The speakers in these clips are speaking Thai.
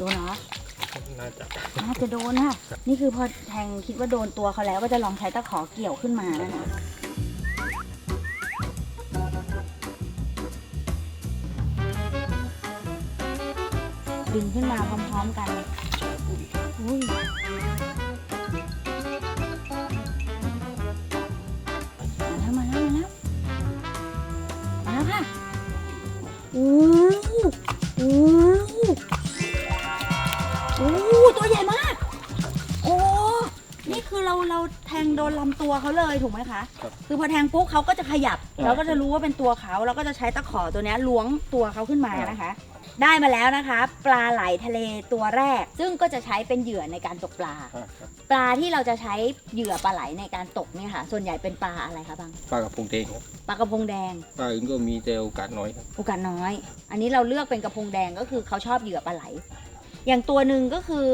จะโดนค่ะ นี่คือพอแทงคิดว่าโดนตัวเขาแล้วก็จะลองใช้ตะขอเกี่ยวขึ้นมานะคะดึงขึ้นมาพร้อมๆกันอุ้ยมาแล้วมาแล้วมาแล้วมาแล้วค่ะอู้อู้ อู้ตัวใหญ่มาก โอ้ นี่คือเราเราแทงโดนลำตัวเขาเลยถูกไหมคะครับคือพอแทงปุ๊บเขาก็จะขยับอ่าเราก็จะรู้ว่าเป็นตัวเขาเราก็จะใช้ตะขอตัวเนี้ยล้วงตัวเขาขึ้นมาอ่านนะคะ ได้มาแล้วนะคะ ปลาไหลทะเลตัวแรก ซึ่งก็จะใช้เป็นเหยื่อในการตกปลาอ่าครับปลาที่เราจะใช้เหยื่อปลาไหลในการตกเนี่ยค่ะ ส่วนใหญ่เป็นปลาอะไรคะบางปลากระพงแดงครับปลากระพงแดง ปลาอื่นก็มีแต่โอกาสน้อยครับ โอกาสน้อย อันนี้เราเลือกเป็นกระพงแดงก็คือเขาชอบเหยื่อปลาไหล อย่างตัวหนึ่งก็คือ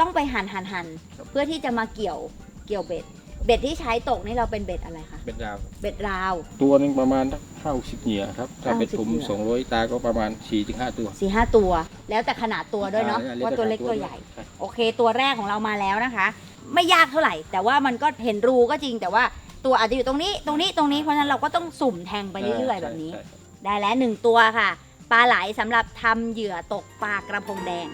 ต้องไปหั่นหั่นหั่นเพื่อที่จะมาเกี่ยวเกี่ยวเบ็ด เบ็ดที่ใช้ตกนี่เราเป็นเบ็ดอะไรคะ เป็นดาว เบ็ดราว ตัวหนึงประมาณห้าสิบเหนียครับ ถ้าเป็น50ผมเหยื่อสองร้อยตาก็ประมาณสี่ถึงห้าตัวสี่ห้าตัว แล้วแต่ขนาดตัวด้วยเนาะอ่ว่าตัวเล็กตัวด้ใหญ่ครับโอเค ตัวแรกของเรามาแล้วนะคะ ไม่ยากเท่าไหร่ แต่ว่ามันก็เห็นรูก็จริงแต่ว่าตัวอาจจะอยู่ตรงนี้ตรงนี้ตรงนี้เพราะฉะนั้นเราก็ต้องสุ่มแทงไปเรื่อยๆแบบนี้ใช่ใช่ได้แล้วหนึ่งตัวค่ะ ปลาไหลสำหรับทำเหยื่อตกปลากระพงแดง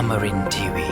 Amarin Tiwi.